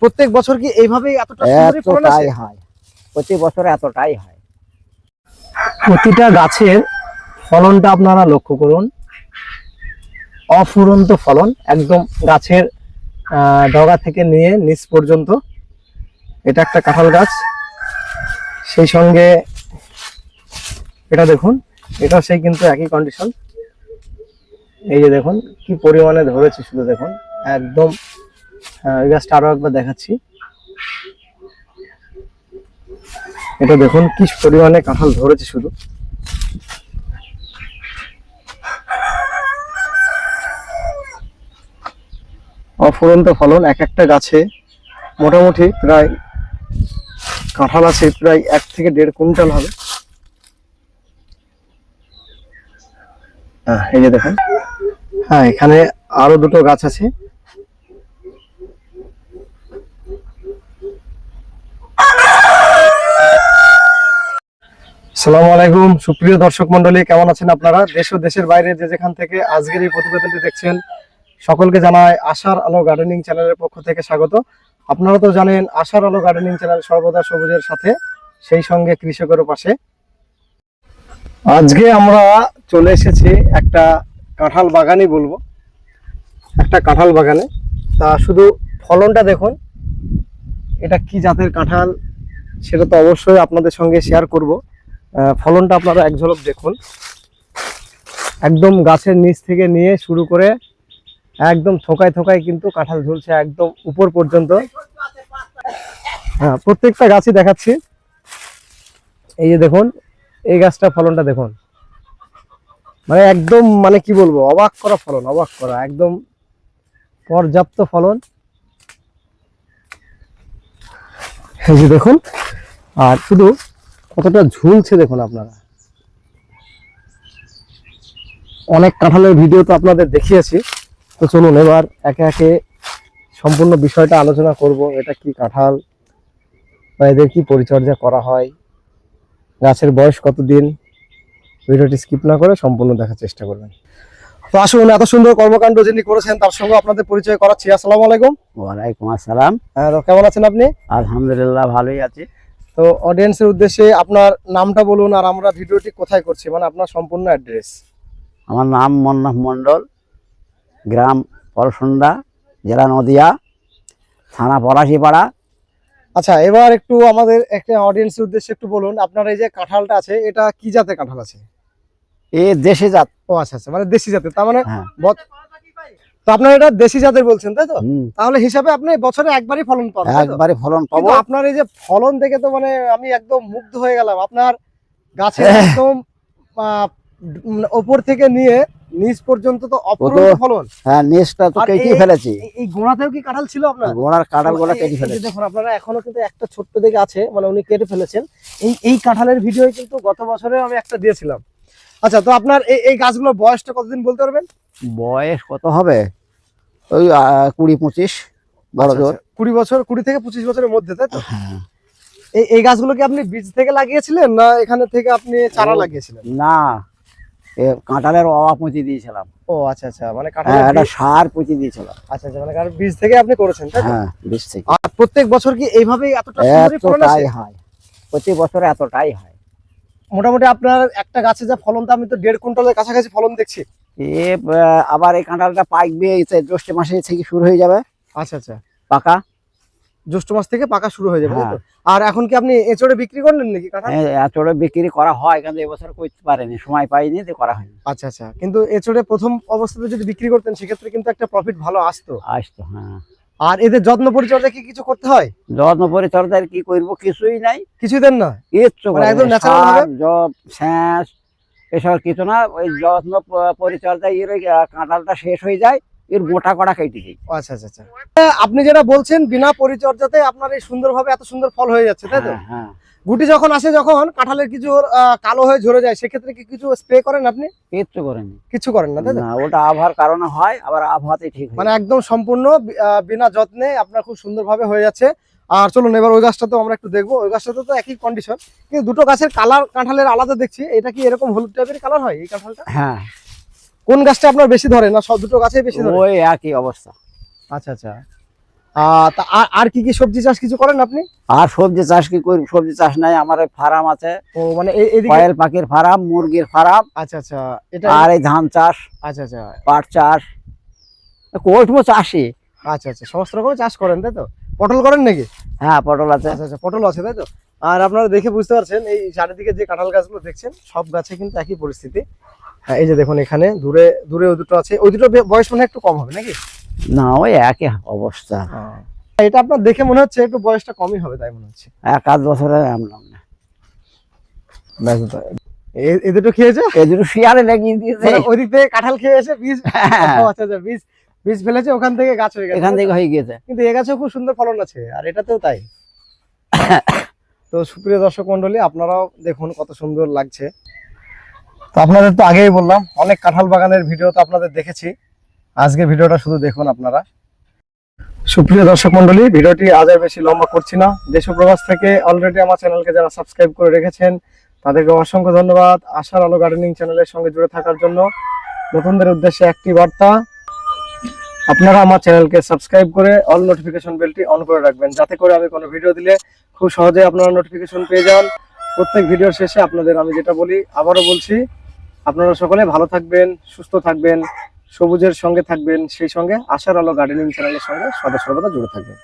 প্রত্যেক বছর কি এইভাবেই এতটা? এতটাই হয়। প্রতি বছর এতটাই হয়। প্রতিটা গাছের ফলনটা আপনারা লক্ষ্য করুন। অফুরন্ত ফলন একদম গাছের ডগা থেকে নিয়ে নিচ পর্যন্ত। এটা একটা কাঁঠাল গাছ। সেই সঙ্গে এটা দেখুন এটা সেই কিন্তু একই কন্ডিশন এই যে দেখুন কি পরিমাণে ধরেছে শুধু দেখুন। একদম এই গাছটা আরও একবার দেখাচ্ছি। এটা দেখুন, কি পরিমাণে কাঁঠাল ধরেছে শুধু। অফুরন্ত ফলন, এক একটা গাছে মোটামুটি প্রায় কাঁঠাল আছে, প্রায় এক থেকে দেড় কুইন্টাল হবে। হ্যাঁ এই যে দেখেন। হ্যাঁ এখানে আরও দুটো গাছ আছে। সালামু আলাইকুম। সুপ্রিয় দর্শক মন্ডলী কেমন আছেন আপনারা? দেশ ও দেশের বাইরে যে যেখান থেকে আজকের এই প্রতিবেদনটি দেখছেন, সকলকে জানাই আশার আলো গার্ডেনিং চ্যানেলের পক্ষ থেকে স্বাগত। আপনারা তো জানেন, আশার আলো গার্ডেনিং চ্যানেল সর্বদা সবুজের সাথে, সেই সঙ্গে কৃষকের পাশে। আজকে আমরা চলে এসেছি একটা কাঁঠাল বাগানই বলব। একটা কাঁঠাল বাগানে। তা শুধু ফলনটা দেখুন, এটা কি জাতের কাঁঠাল, সেটা তো অবশ্যই আপনাদের সঙ্গে শেয়ার করব। ফলনটা আপনারা এক ঝলক দেখুন। একদম গাছের নিচ থেকে নিয়ে শুরু করে একদম থোকায় থোকায় কিন্তু কাঁঠাল ঝুলছে একদম উপর পর্যন্ত। হ্যাঁ প্রত্যেকটা গাছই দেখাচ্ছি। এই যে দেখুন, এই গাছটা ফলনটা দেখুন। মানে একদম মানে কি বলব, অবাক করা ফলন, অবাক করা, একদম পর্যাপ্ত ফলন। এই যে দেখুন, আর শুধু কতটা ঝুলছে দেখুন আপনারা। অনেক কাঁঠালের ভিডিও তো আপনাদের দেখিয়েছি। তো চলুন এবার একে একে সম্পূর্ণ বিষয়টা আলোচনা করব এটা কি কাঁঠাল বা এদের কি পরিচর্যা করা হয় গাছের বয়স কতদিন ভিডিওটি স্কিপ না করে সম্পূর্ণ দেখার চেষ্টা করবেন। তো আসুন এত সুন্দর কর্মকাণ্ড যিনি করেছেন তার সঙ্গে আপনাদের পরিচয় করাচ্ছি। আসসালামু আলাইকুম। ওয়ালাইকুম আসসালাম। হ্যাঁ কেমন আছেন আপনি? আলহামদুলিল্লাহ ভালোই আছি। তো অডিয়েন্সের উদ্দেশ্যে আপনার নামটা বলুন আর আমরা ভিডিওটি কোথায় করছি মানে আপনার সম্পূর্ণ অ্যাড্রেস আমার নাম মন্নাথ মণ্ডল গ্রাম পলসন্ডা জেলা নদিয়া থানা পলাশিপাড়া। আচ্ছা এবার একটু আমাদের একটা অডিয়েন্সের উদ্দেশ্যে একটু বলুন আপনার এই যে কাঁঠালটা আছে এটা কি জাতের কাঁঠাল আছে? এ দেশে জাত। ও আচ্ছা আচ্ছা মানে দেশি জাতের তার মানে হ্যাঁ। তো আপনার এটা দেশি জাতের বলছেন তাই তো? তাহলে হিসাবে আপনি বছরে একবারই ফলন পান তাই তো? একবারে ফলন পাবো। আপনার এই যে ফলন দেখে তো মানে আমি একদম মুগ্ধ হয়ে গেলাম। আপনার গাছে। একদম ওপর থেকে নিয়ে নিচ পর্যন্ত তো অপূর্ব ফলন। হ্যাঁ নেশটা তো কেটে ফেলেছি। এই- গোড়াতেও কি কাঁঠাল ছিল আপনার? গোড়ার কাঁঠাল গোড়া কেটে ফেলেছি। দেখুন আপনারা এখনও কিন্তু একটা ছোট্ট দিকে আছে মানে উনি কেটে ফেলেছেন। এই এই কাঁঠালের ভিডিও কিন্তু গত বছরে আমি একটা দিয়েছিলাম। আচ্ছা তো আপনার এই এই গাছগুলোর বয়সটা কতদিন বলতে পারবেন? বয়স কত হবে? ওই কুড়ি পঁচিশ বড় আচ্ছা, জোর আচ্ছা। কুড়ি বছর কুড়ি থেকে পঁচিশ বছরের মধ্যে তাই তো? হ্যাঁ। এই এই গাছগুলো কি আপনি বীজ থেকে লাগিয়েছিলেন না এখানে থেকে আপনি চারা লাগিয়েছিলেন? না। কাঁঠালের অবা পুঁচি দিয়েছিলাম। ও আচ্ছা আচ্ছা। মানে হ্যাঁ কাঁঠালের একটা সার পুঁচি দিয়েছিলাম। আচ্ছা আচ্ছা। মানে কারণ বীজ থেকে আপনি করেছেন তাই হ্যাঁ বীজ থেকে। আর প্রত্যেক বছর কি এইভাবেই এতটা এতটাই হয়। প্রতি বছর এতটাই হয়। মোটামুটি আপনার একটা গাছে যা ফলন ফলনটা আমি তো দেড় কুইন্টালের কাছাকাছি ফলন দেখছি। এ আবার এই কাঁঠালটা পাকবে এই জ্যৈষ্ঠ মাসে থেকে শুরু হয়ে যাবে। আচ্ছা আচ্ছা। পাকা। জ্যৈষ্ঠ মাস থেকে পাকা শুরু হয়ে যাবে? হ্যাঁ। আর এখন কি আপনি এচড়ে বিক্রি করলেন নাকি কাঁঠাল? এতটা বিক্রি করা হয় কিন্তু এবছর করতে পারেনি সময় পাইনি তো করা হয়নি। আচ্ছা আচ্ছা। কিন্তু এচড়ে প্রথম অবস্থাতে যদি বিক্রি করতেন সেক্ষেত্রে কিন্তু একটা প্রফিট ভালো আসতো। আসতো হ্যাঁ। আর এদের যত্ন পরিচর্যা কি কিছু করতে হয়? যত্ন পরিচর্যার কি করব কিছুই নাই। কিছুই দেন না? মানে একদম না। natural ভাবে? জব এসব কিছু না ওই যত্ন পরিচর্যা এর ওই, আহ, কাঁঠালটা শেষ হয়ে যায় এর গোটা কড়া কেটে দিই ও আচ্ছা আচ্ছা আচ্ছা। আপনি যেটা বলছেন বিনা পরিচর্যাতে আপনার এই সুন্দরভাবে এত সুন্দর ফল হয়ে যাচ্ছে তাই তো? হ্যাঁ হ্যাঁ। গুটি যখন আসে যখন কাঁঠালের কিছু কালো হয়ে ঝরে যায় সেক্ষেত্রে কি কিছু স্প্রে করেন আপনি? কিচ্ছু করেনি কিছু করেন না তাই না ওটা আবহাওয়ার কারণে হয় আবার আবহাওয়াতে ঠিক মানে একদম সম্পূর্ণ বিনা যত্নে আপনার খুব সুন্দরভাবে হয়ে যাচ্ছে। আর চলুন এবার ওই গাছটাতেও আমরা একটু দেখব। ওই গাছটাতে তো একই কন্ডিশন কিন্তু দুটো গাছের কালার কাঁঠালের আলাদা দেখছি। এটা কি এরকম হলুদ টাইপের কালার হয় এই কাঁঠালটা? হ্যাঁ। কোন গাছটা আপনার বেশি ধরে না সব দুটো গাছে বেশি ধরে? ওই একই অবস্থা। আচ্ছা আচ্ছা। আর- কি কি সবজি চাষ কিছু করেন আপনি? আর সবজি চাষ কি করি সবজি চাষ নাই আমার ফার্ম আছে। ও মানে কয়েল পাখির ফার্ম মুরগির ফার্ম আচ্ছা আচ্ছা। এটা আর এই ধান চাষ আচ্ছা আচ্ছা। পাট চাষ। কোটমো চাষি। আচ্ছা আচ্ছা। সমস্ত রকম চাষ করেন তাই তো? পটল করেন নাকি? হ্যাঁ পটল আছে। আচ্ছা আচ্ছা পটল আছে তাই তো? আর আপনারা দেখে বুঝতে পারছেন এই চারিদিকে যে কাঁঠাল গাছগুলো দেখছেন সব গাছে কিন্তু একই পরিস্থিতি। হ্যাঁ এই যে দেখুন এখানে দূরে দূরে ওই দুটো আছে। ওই দুটো বয়স মানে একটু কম হবে নাকি? না ওই একই অবস্থা। এটা আপনার দেখে মনে হচ্ছে একটু বয়সটা কমই হবে তাই মনে হচ্ছে। এক আধ বছরে আমলাম না। এ- এ দুটো খেয়েছে? এই দুটো শিয়ারে লেগিয়ে দিয়েছে। মানে ওই দিক থেকে কাঁঠাল খেয়ে এসে বীজ হ্যাঁ। আচ্ছা আচ্ছা বীজ বীজ ফেলেছে ওখান থেকে গাছ হয়ে গেছে। এখান থেকে হয়ে গেছে কিন্তু এ গাছেও খুব সুন্দর ফলন আছে আর এটাতেও তাই। তো সুপ্রিয় দর্শক মন্ডলী আপনারাও দেখুন কত সুন্দর লাগছে। তো আপনাদের তো আগেই বললাম অনেক কাঁঠাল বাগানের ভিডিও তো আপনাদের দেখেছি। আজকে ভিডিওটা শুধু দেখুন আপনারা। সুপ্রিয় দর্শক মন্ডলী ভিডিওটি আজ আর বেশি লম্বা করছি না। দেশ প্রবাস থেকে অলরেডি আমার চ্যানেলকে যারা সাবস্ক্রাইব করে রেখেছেন তাদেরকে অসংখ্য ধন্যবাদ। আশার আলো গার্ডেনিং চ্যানেলের সঙ্গে জুড়ে থাকার জন্য। নতুনদের উদ্দেশ্যে একটি বার্তা আপনারা আমার চ্যানেলকে সাবস্ক্রাইব করে অল নোটিফিকেশন বেলটি অন করে রাখবেন। যাতে করে আমি কোনো ভিডিও দিলে খুব সহজে আপনারা নোটিফিকেশন পেয়ে যান। প্রত্যেক ভিডিওর শেষে আপনাদের আমি যেটা বলি, আবারও বলছি, আপনারা সকলে ভালো থাকবেন, সুস্থ থাকবেন, সবুজের সঙ্গে থাকবেন, সেই সঙ্গে আশার আলো গার্ডেনিং চ্যানেলের সঙ্গে সদা সর্বদা জুড়ে থাকবেন।